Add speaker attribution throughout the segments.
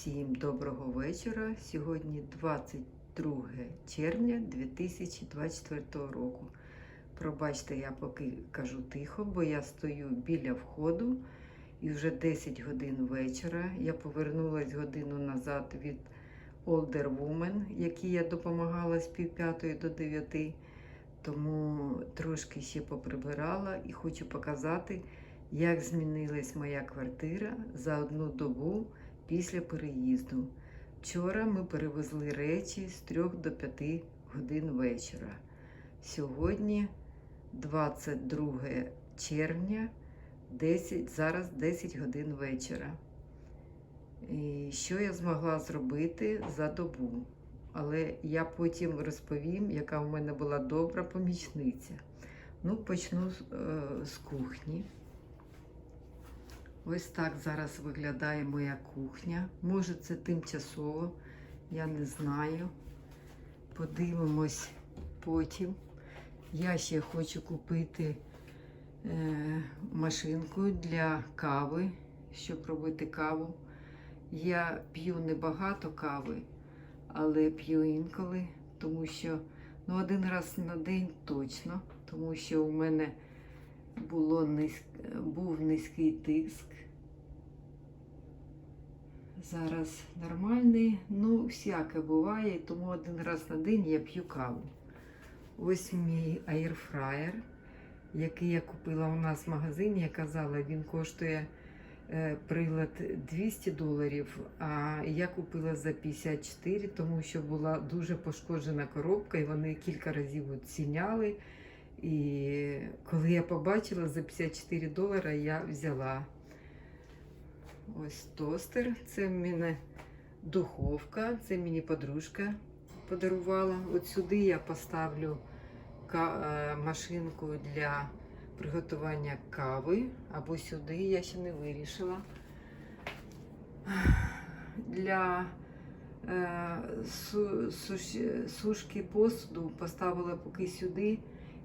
Speaker 1: Всім доброго вечора. Сьогодні 22 червня 2024 року. Пробачте, я поки кажу тихо, бо я стою біля входу і вже 10 годин вечора. Я повернулась годину назад від Older Woman, якій я допомагала з півп'ятої до 9. Тому трошки ще поприбирала і хочу показати, як змінилась моя квартира за одну добу після переїзду. Вчора ми перевезли речі з 3 до 5 годин вечора. Сьогодні 22 червня, 10, зараз 10 годин вечора. І що я змогла зробити за добу? Але я потім розповім, яка в мене була добра помічниця. Ну, почну з, е, з кухні. Ось так зараз виглядає моя кухня. Може, це тимчасово, я не знаю. Подивимось потім. Я ще хочу купити е, машинку для кави, щоб робити каву. Я п'ю небагато кави, але п'ю інколи, тому що ну, один раз на день точно, тому що у мене було низь... був низький тиск. Зараз нормальний, ну, всяке буває, тому один раз на день я п'ю каву. Ось мій аірфраєр, який я купила у нас в магазині. Я казала, він коштує е, прилад 200 доларів, а я купила за 54, тому що була дуже пошкоджена коробка, і вони кілька разів оціняли. І коли я побачила за 54 долара, я взяла ось тостер. Це в мене духовка, це мені подружка подарувала. От сюди я поставлю е, машинку для приготування кави, або сюди я ще не вирішила. Для е, су- суш- сушки посуду поставила поки сюди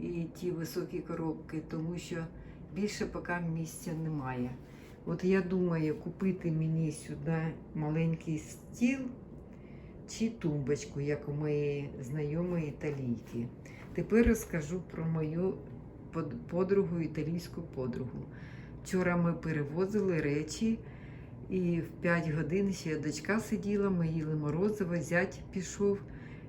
Speaker 1: і ті високі коробки, тому що більше поки місця немає. От я думаю, купити мені сюди маленький стіл чи тумбочку, як у моєї знайомої італійки. Тепер розкажу про мою подругу, італійську подругу. Вчора ми перевозили речі, і в 5 годин ще дочка сиділа, ми їли морозиво, зять пішов,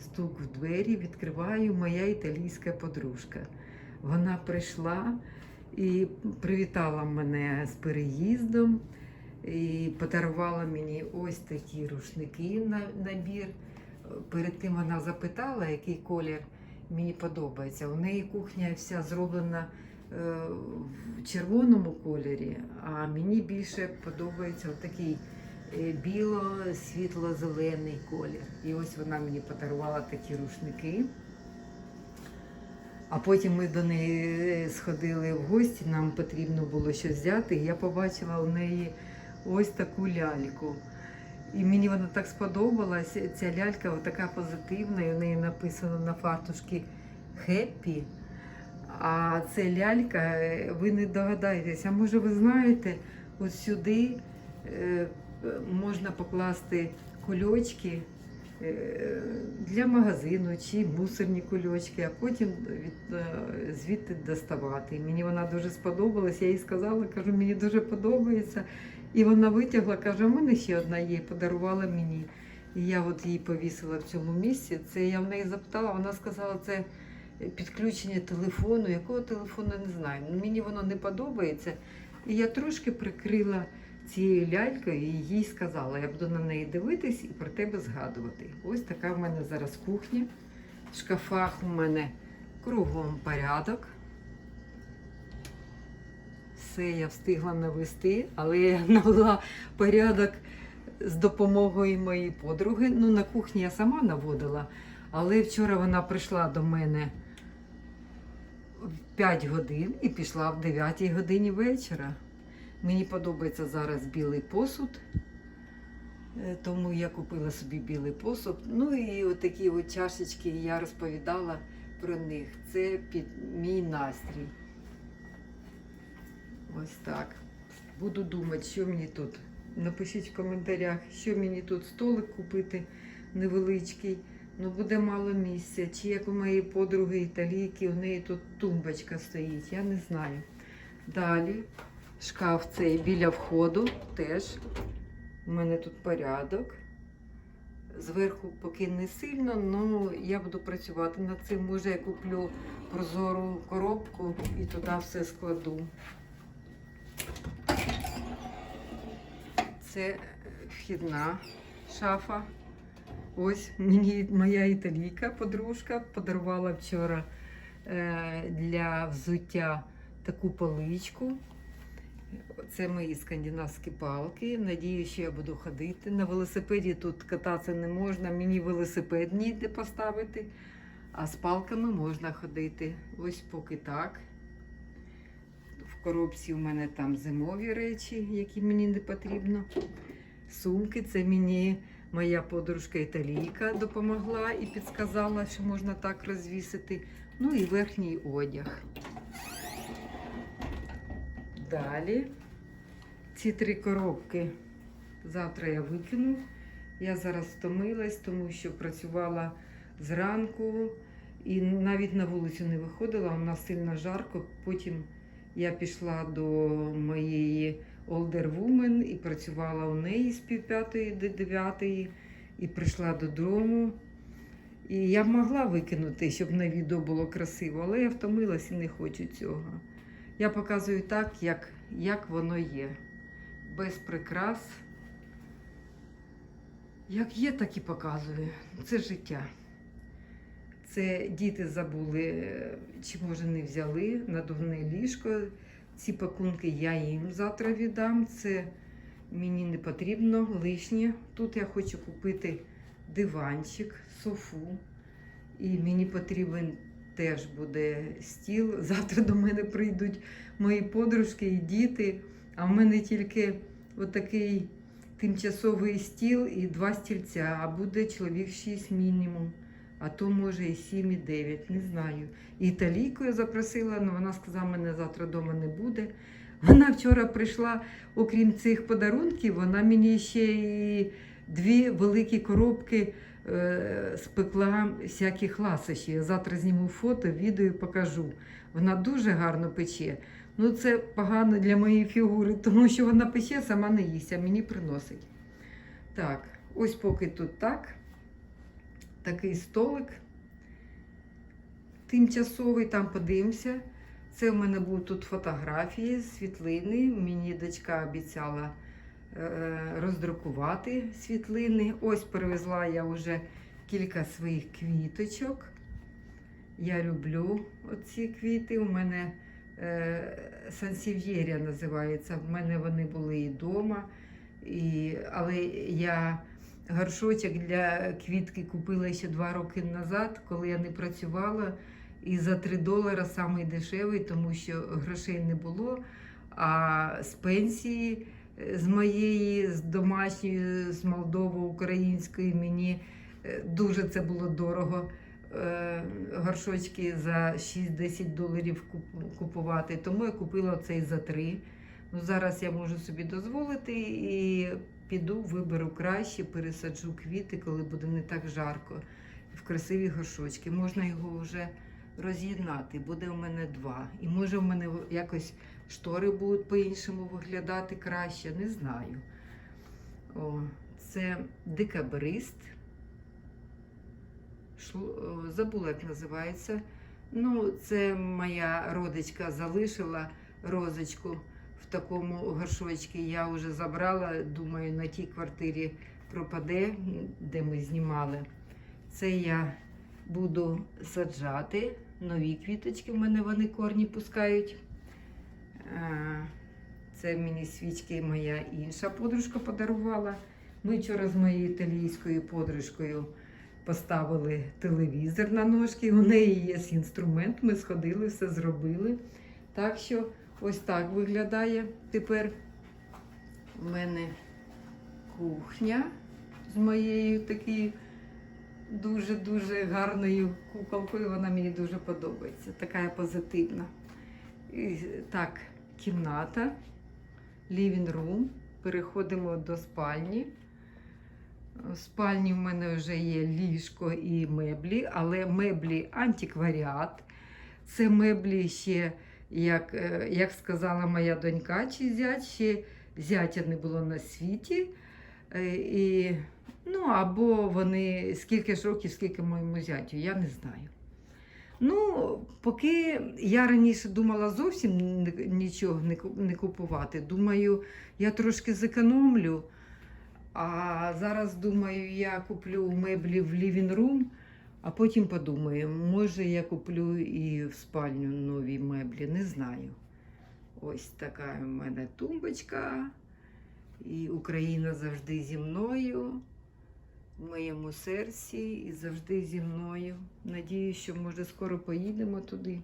Speaker 1: стук в двері, відкриваю моя італійська подружка. Вона прийшла і привітала мене з переїздом і подарувала мені ось такі рушники на набір. Перед тим вона запитала, який колір мені подобається. У неї кухня вся зроблена е, в червоному кольорі, а мені більше подобається такий біло-світло-зелений колір. І ось вона мені подарувала такі рушники. А потім ми до неї сходили в гості, нам потрібно було щось взяти. Я побачила у неї ось таку ляльку. І мені вона так сподобалась. Ця лялька така позитивна, і у неї написано на фартушки Хеппі. А це лялька, е, ви не догадаєтесь, а може ви знаєте, от сюди е, можна покласти кульочки е, для магазину чи мусорні кульочки, а потім е, звідти доставати. Мені вона дуже сподобалась. Я їй сказала, кажу, мені дуже подобається. І вона витягла, каже, у мене ще одна є, подарувала мені. І я от її повісила в цьому місці. Це я в неї запитала, вона сказала, це підключення телефону. Якого телефону не знаю. Мені воно не подобається. І я трошки прикрила цією лялькою і їй сказала, я буду на неї дивитись і про тебе згадувати. Ось така в мене зараз кухня. В шкафах у мене кругом порядок. Все я встигла навести, але я навела порядок з допомогою моєї подруги. Ну, на кухні я сама наводила, але вчора вона прийшла до мене в 5 годин і пішла в 9 годині вечора. Мені подобається зараз білий посуд, е, тому я купила собі білий посуд. Ну і отакі от чашечки я розповідала про них. Це під мій настрій. Ось так. Буду думати, що мені тут Напишіть в коментарях, що мені тут столик купити невеличкий. Ну буде мало місця. Чи як у моєї подруги італійки, у неї тут тумбочка стоїть, я не знаю. Далі шкаф цей біля входу теж. У мене тут порядок. Зверху поки не сильно, але я буду працювати над цим. Може, я куплю прозору коробку і туди все складу. Це вхідна шафа. Ось мені моя італійка, подружка, подарувала вчора е, для взуття таку поличку. Це мої скандинавські палки. Надію, що я буду ходити. На велосипеді тут кататися не можна, мені велосипед ніде поставити, а з палками можна ходити. Ось поки так. В коробці у мене там зимові речі, які мені не потрібно. Сумки це мені моя подружка італійка допомогла і підказала, що можна так розвісити. Ну і верхній одяг. Далі ці три коробки завтра я викину. Я зараз втомилась, тому що працювала зранку і навіть на вулицю не виходила, у нас сильно жарко. Потім я пішла до моєї Older Woman і працювала у неї з пів п'ятої до дев'ятої і прийшла додому. І я могла викинути, щоб на відео було красиво, але я втомилась і не хочу цього. Я показую так, як, як воно є. Без прикрас. Як є, так і показую. Це життя. Це діти забули, чи може не взяли надувне ліжко. Ці пакунки я їм завтра віддам. Це мені не потрібно лишнє. Тут я хочу купити диванчик, софу. І мені потрібен теж буде стіл. Завтра до мене прийдуть мої подружки і діти. А в мене тільки отакий тимчасовий стіл і два стільця, а буде чоловік 6 мінімум. А то може і 7, і 9, не знаю. І італійку я запросила, але вона сказала, мене завтра вдома не буде. Вона вчора прийшла, окрім цих подарунків, вона мені ще і дві великі коробки спекла всяких ласощів. Я завтра зніму фото, відео і покажу. Вона дуже гарно пече. Ну, це погано для моєї фігури, тому що вона пече, сама не їсть, а мені приносить. Так, ось поки тут так. Такий столик тимчасовий, там подивимося. Це в мене будуть тут фотографії, світлини. Мені дочка обіцяла роздрукувати світлини. Ось привезла я вже кілька своїх квіточок. Я люблю оці квіти. У мене е, сансів'єрія називається. В мене вони були і вдома. І, але я горшочок для квітки купила ще два роки назад, коли я не працювала. І за 3 долара самий дешевий, тому що грошей не було. А з пенсії е, з моєї, з домашньої, з Молдово-української, мені е, дуже це було дорого. е, Горшочки за 6-10 доларів купувати. Тому я купила цей за 3. Ну, зараз я можу собі дозволити і піду, виберу краще, пересаджу квіти, коли буде не так жарко. В красиві горшочки. Можна його вже роз'єднати. Буде у мене два. І може в мене якось штори будуть по-іншому виглядати краще, не знаю. О, це декабрист. Забула, як називається. Ну, це моя родичка залишила розочку в такому горшочку. Я вже забрала, думаю, на тій квартирі пропаде, де ми знімали. Це я буду саджати нові квіточки. В мене вони корні пускають. Це мені свічки моя інша подружка подарувала. Ми вчора з моєю італійською подружкою поставили телевізор на ножки. У неї є інструмент. Ми сходили, все зробили. Так що ось так виглядає тепер у мене кухня з моєю такою дуже-дуже гарною куколкою. Вона мені дуже подобається. Така позитивна. І, так, кімната, living room. переходимо до спальні. В спальні в мене вже є ліжко і меблі, але меблі антикваріат. Це меблі ще, як, е, як сказала моя донька чи зять, ще зятя не було на світі. Е, І, ну, або вони скільки ж років, скільки моєму зятю, я не знаю. Ну, поки я раніше думала зовсім нічого не купувати. Думаю, я трошки зекономлю. А зараз думаю, я куплю меблі в living room, а потім подумаю, може я куплю і в спальню нові меблі, не знаю. Ось така в мене тумбочка. І Україна завжди зі мною, в моєму серці і завжди зі мною. Надію, що може скоро поїдемо туди.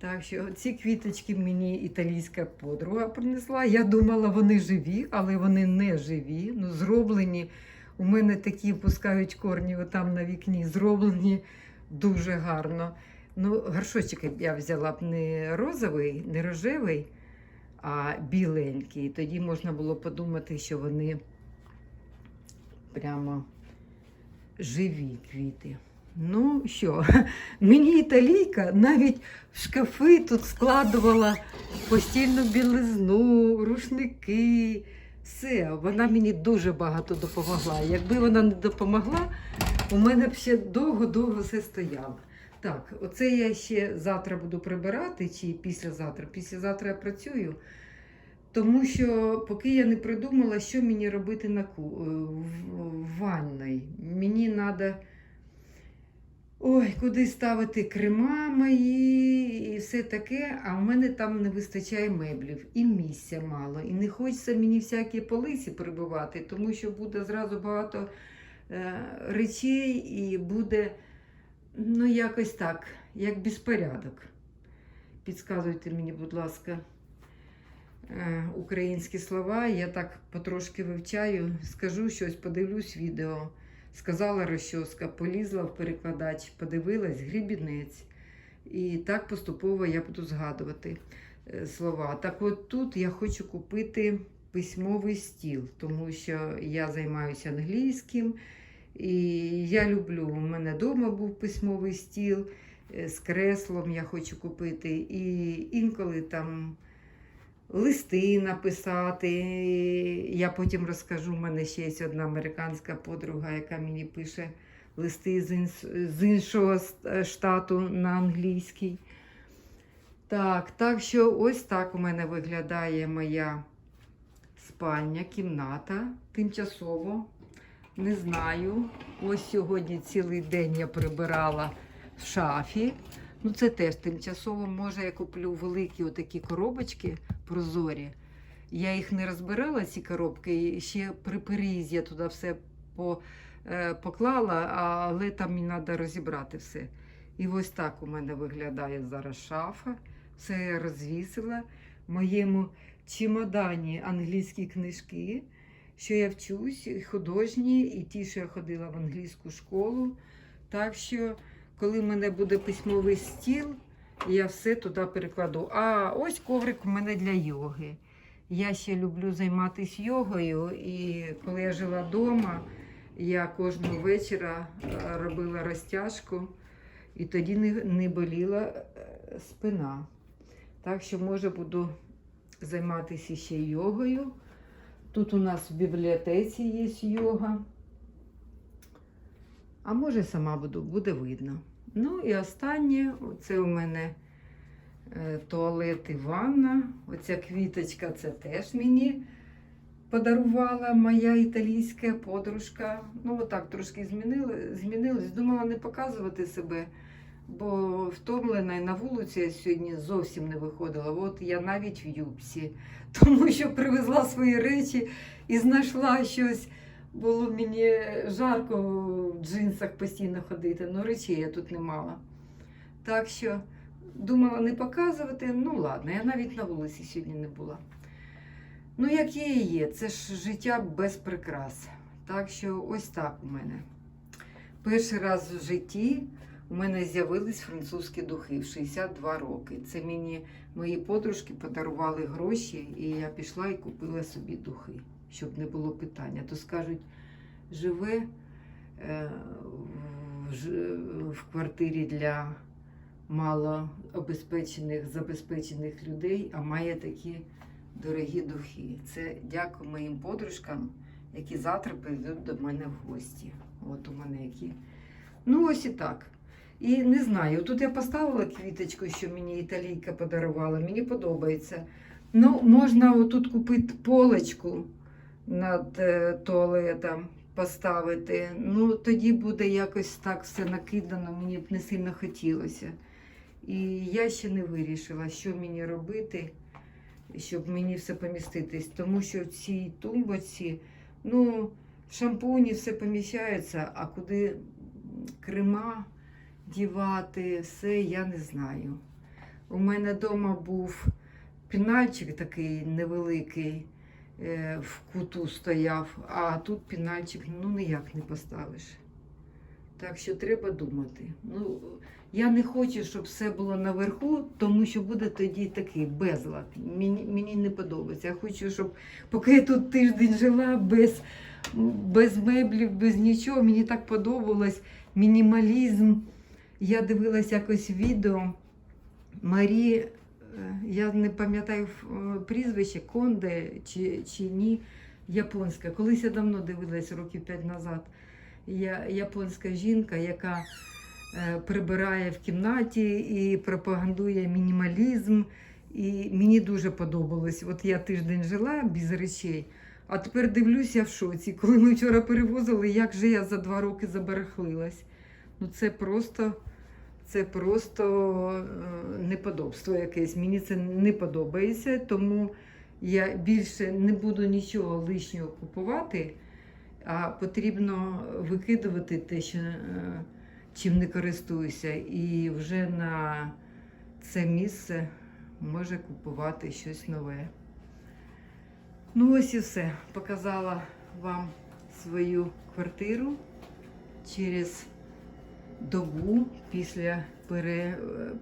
Speaker 1: Так що ці квіточки мені італійська подруга принесла. Я думала, вони живі, але вони не живі. Ну, зроблені. У мене такі пускають корні отам на вікні, зроблені дуже гарно. Ну, горшочок я взяла б не розовий, не рожевий, а біленький. Тоді можна було подумати, що вони прямо живі квіти. Ну що, мені італійка навіть в шкафи тут складувала постільну білизну, рушники. Все, вона мені дуже багато допомогла. Якби вона не допомогла, у мене б ще довго-довго все стояло. Так, оце я ще завтра буду прибирати чи післязавтра. Післязавтра я працюю. Тому що поки я не придумала, що мені робити на ку... е, в- ванной. Мені треба ой, куди ставити крема мої і все таке, а в мене там не вистачає меблів і місця мало. І не хочеться мені всякі полиці прибивати, тому що буде зразу багато е, речей і буде ну, якось так, як безпорядок. Підказуйте мені, будь ласка українські слова. Я так потрошки вивчаю, скажу щось, подивлюсь відео. Сказала розчоска, полізла в перекладач, подивилась грібінець. І так поступово я буду згадувати е, слова. Так от тут я хочу купити письмовий стіл, тому що я займаюся англійським. І я люблю, у мене вдома був письмовий стіл е, з креслом я хочу купити. І інколи там листи написати. Я потім розкажу, у мене ще є одна американська подруга, яка мені пише листи з, іншого штату на англійський. Так, так що ось так у мене виглядає моя спальня, кімната тимчасово. Не знаю. Ось сьогодні цілий день я прибирала в шафі. Ну, це теж тимчасово. Може, я куплю великі отакі коробочки прозорі. Я їх не розбирала, ці коробки. і Ще при переїзді я туди все по, е, поклала, але там мені треба розібрати все. І ось так у мене виглядає зараз шафа. Все я розвісила. В моєму чемодані англійські книжки, що я вчусь, художні, і ті, що я ходила в англійську школу. Так що коли в мене буде письмовий стіл, я все туди перекладу. А ось коврик у мене для йоги. Я ще люблю займатися йогою, і коли я жила вдома, я кожного вечора е, робила розтяжку, і тоді не, не боліла е, спина. Так що, може, буду займатися ще йогою. Тут у нас в бібліотеці є йога. А може сама буду, буде видно. Ну і останнє, це у мене е, туалет і ванна. Оця квіточка це теж мені подарувала моя італійська подружка. Ну, отак трошки змінили, змінилось. Думала не показувати себе, бо втомлена і на вулиці я сьогодні зовсім не виходила. От я навіть в юбці, тому що привезла свої речі і знайшла щось. Було мені жарко в джинсах постійно ходити, але речей я тут не мала. Так що думала не показувати, ну ладно, я навіть на вулиці сьогодні не була. Ну, як є є, це ж життя без прикрас. Так що ось так у мене. Перший раз в житті У мене з'явились французькі духи в 62 роки. Це мені мої подружки подарували гроші, і я пішла і купила собі духи, щоб не було питання. То скажуть, живе е, в квартирі для малообезпечених, забезпечених людей, а має такі дорогі духи. Це дякую моїм подружкам, які завтра прийдуть до мене в гості. От у мене які. Ну, ось і так. І не знаю, тут я поставила квіточку, що мені італійка подарувала, мені подобається. Ну, можна отут купити полочку над е, туалетом, поставити. Ну, тоді буде якось так все накидано, мені б не сильно хотілося. І я ще не вирішила, що мені робити, щоб мені все поміститись. Тому що в цій тумбочці, ну, шампуні все поміщається, а куди крема дівати, все я не знаю. У мене вдома був пінальчик такий невеликий, в куту стояв, а тут пінальчик ну ніяк не поставиш. Так що треба думати. Ну, я не хочу, щоб все було наверху, тому що буде тоді такий безлад. Мені, мені не подобається. Я хочу, щоб поки я тут тиждень жила без, без меблів, без нічого, мені так подобалось мінімалізм. Я дивилась якось відео Марі, е, я не пам'ятаю е, прізвище, Конде чи, чи ні, японська. Колись я давно дивилась років 5 назад. Я, японська жінка, яка е, прибирає в кімнаті і пропагандує мінімалізм. І мені дуже подобалось. От я тиждень жила без речей, а тепер дивлюся в шоці. Коли ми вчора перевозили, як же я за два роки забарахлилась. Ну це просто, це просто е, неподобство якесь. Мені це не подобається, тому я більше не буду нічого лишнього купувати, а потрібно викидувати те, що, е, чим не користуюся. І вже на це місце може купувати щось нове. Ну, ось і все. Показала вам свою квартиру через добу після пере,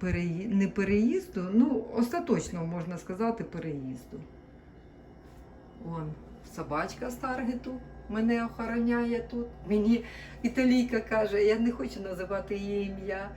Speaker 1: переї- не переїзду, ну, остаточно можна сказати, переїзду. Вон собачка з Таргету мене охороняє тут. Мені італійка каже, я не хочу називати її ім'я.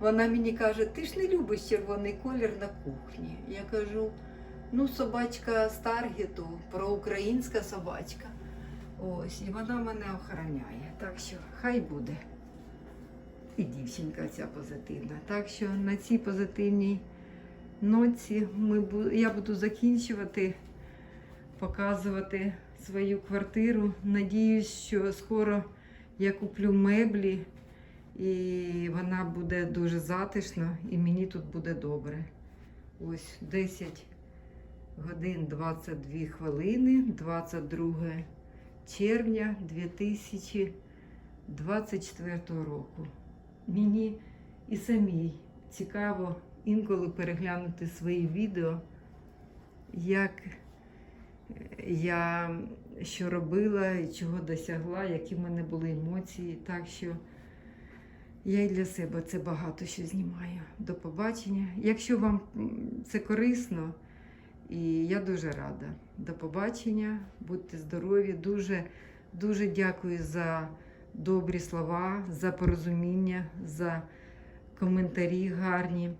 Speaker 1: Вона мені каже, ти ж не любиш червоний колір на кухні. Я кажу, ну, собачка з Таргету, проукраїнська собачка. Ось, і вона мене охороняє. Так що хай буде. І дівчинка ця позитивна. Так що на цій позитивній ноці ми, я буду закінчувати, показувати свою квартиру. Надіюсь, що скоро я куплю меблі і вона буде дуже затишна, і мені тут буде добре. Ось 10 годин 22 хвилини, 22 червня 2024 року. Мені і самій цікаво інколи переглянути свої відео, як я що робила, і чого досягла, які в мене були емоції. Так що я і для себе це багато що знімаю. До побачення. Якщо вам це корисно, і я дуже рада. До побачення, будьте здорові. Дуже, дуже дякую за добрі слова, за порозуміння, за коментарі гарні.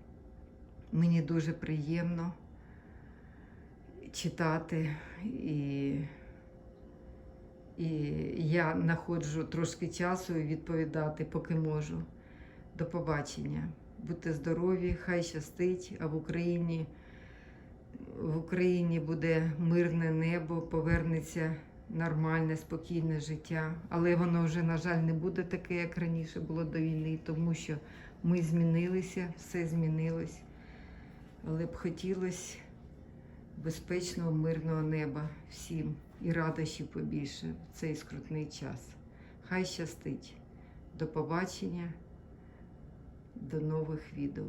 Speaker 1: Мені дуже приємно читати. І, і я знаходжу трошки часу відповідати, поки можу. До побачення. Будьте здорові, хай щастить, а в Україні, в Україні буде мирне небо, повернеться нормальне, спокійне життя. Але воно вже, на жаль, не буде таке, як раніше було до війни, тому що ми змінилися, все змінилось. Але б хотілося безпечного, мирного неба всім і радощів побільше в цей скрутний час. Хай щастить. До побачення, до нових відео.